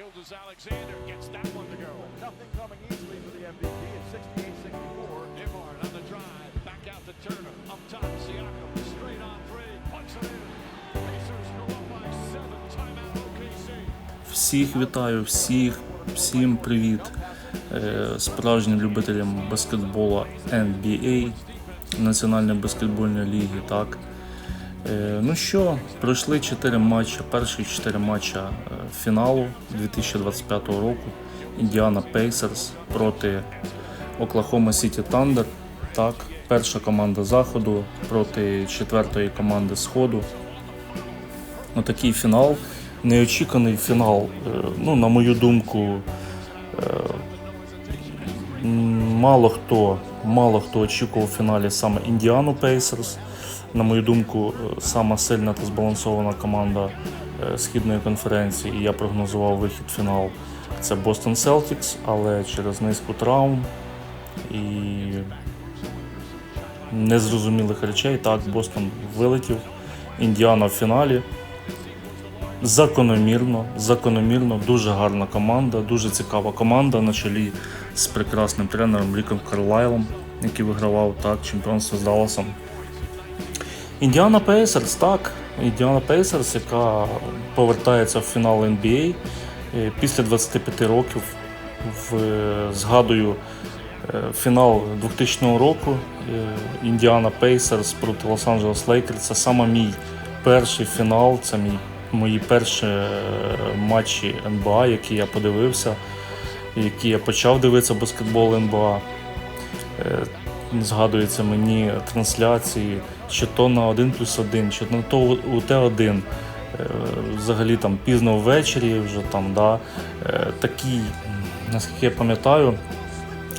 Gildas Alexander gets that one to go. Nothing coming easily for the MVP at 68-64. Nembhard on the drive, back out to Turner, up top, Siakam, straight on three, puts it in. Pacers go up by seven, timeout OKC. Всіх вітаю, всіх, всім привіт е, справжнім любителям баскетболу NBA, Національної баскетбольної ліги. Так. Е, Ну що, пройшли 4 матчі, перші 4 матчі е, фіналу 2025 року. Індіана Пейсерс проти Оклахома Сіті Тандер. Так, перша команда заходу проти четвертої команди Сходу. Отакий фінал. Неочікуваний фінал. Е, Ну, на мою думку, мало хто, мало хто очікував в фіналі саме Індіану Пейсерс. На мою думку, е, сама сильна та збалансована команда е, східної конференції. І я прогнозував вихід в фінал. Це Бостон Селтікс, але через низку травм і незрозумілих речей. Так, Бостон вилетів. Індіана в фіналі. Закономірно, закономірно, дуже гарна команда, дуже цікава команда на чолі з прекрасним тренером Ріком Карлайлом, який вигравав так чемпіонство з Далласом. Індіана Пейсерс, так. Індіана Пейсерс, яка повертається в фінал NBA е, після 25 років. В, е, згадую е, фінал 2000 року Індіана Пейсерс проти Лос-Анджелес Лейкерс. Це саме мій перший фінал, це мій, мої перші матчі НБА, які я подивився, які я почав дивитися баскетбол НБА. Згадується мені трансляції, чи то на 1 плюс 1, чи на то у Т1. Е, Взагалі там пізно ввечері, вже там, да, е, такі, наскільки я пам'ятаю,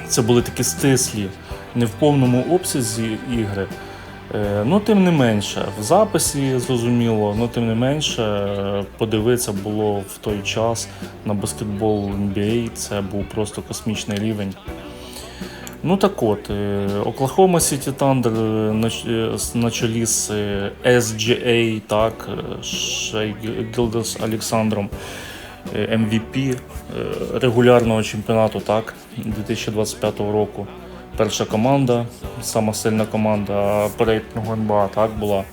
це були такі стислі, не в повному обсязі ігри. Е, Ну, тим не менше, в записі зрозуміло, ну тим не менше, подивитися було в той час на баскетбол NBA, це був просто космічний рівень. Ну так от, Оклахома Сіті Тандер на, чолі з е, SGA, так, Гілдес Олександром, MVP регулярного чемпіонату, так, 2025 року. Перша команда, сама сильна команда по рейтингу НБА, так була.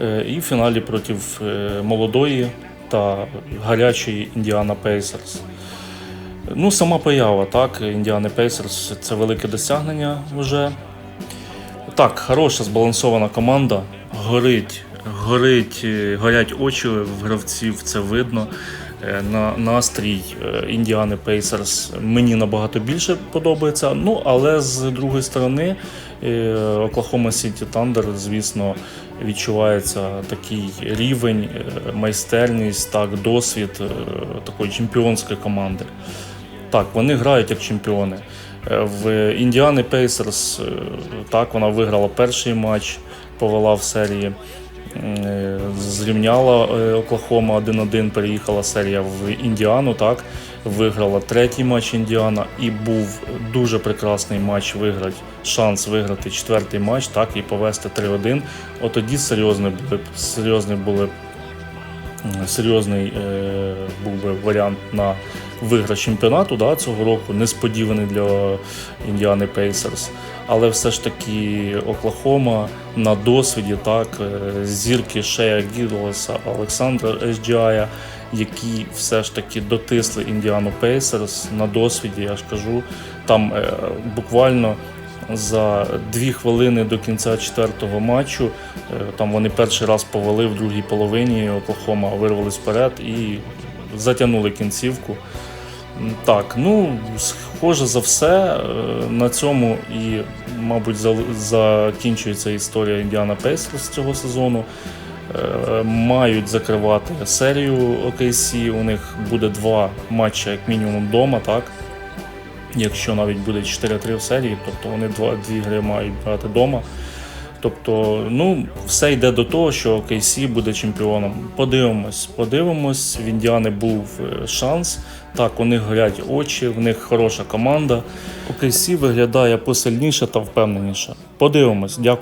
Е, І в фіналі проти е, молодої та гарячої Індіана Пейсерс. Ну, сама поява, так, Індіани Пейсерс це велике досягнення вже. Так, хороша збалансована команда. Горить, горить, е, горять очі в гравців, це видно. Е, На настрій е, Індіани Пейсерс мені набагато більше подобається. Ну, але з другої сторони, е, Оклахома Сіті Тандер, звісно, відчувається такий рівень, е, майстерність, так, досвід е, такої чемпіонської команди. Так, вони грають як чемпіони. Е, В Індіани Пейсерс е, так, вона виграла перший матч, повела в серії. Е, Зрівняла Оклахома 1-1, переїхала серія в Індіану, так, виграла третій матч Індіана і був дуже прекрасний матч виграти, шанс виграти четвертий матч, так, і повести 3-1. От тоді серйозні були, серйозні були серйозний е, був би варіант на виграш чемпіонату да, цього року, несподіваний для Індіани Пейсерс. Але все ж таки Оклахома на досвіді, так, е, зірки Шея Гідлоса, Олександра Есджая, які все ж таки дотисли Індіану Пейсерс на досвіді, я ж кажу, там е, буквально за дві хвилини до кінця четвертого матчу. е, Там вони перший раз повели в другій половині. Оклахома вирвались вперед і затягнули кінцівку. Так, ну схоже за все. е, На цьому і, мабуть, закінчується історія Індіана Пейсерс цього сезону. Е, Мають закривати серію OKC. У них буде два матчі, як мінімум, вдома, так якщо навіть буде 4-3 в серії, тобто вони два, дві гри мають брати вдома. Тобто, ну, все йде до того, що KC буде чемпіоном. Подивимось, подивимось. В Індіани був е, шанс. Так, у них горять очі, в них хороша команда. У KC виглядає посильніше та впевненіше. Подивимось, дякую.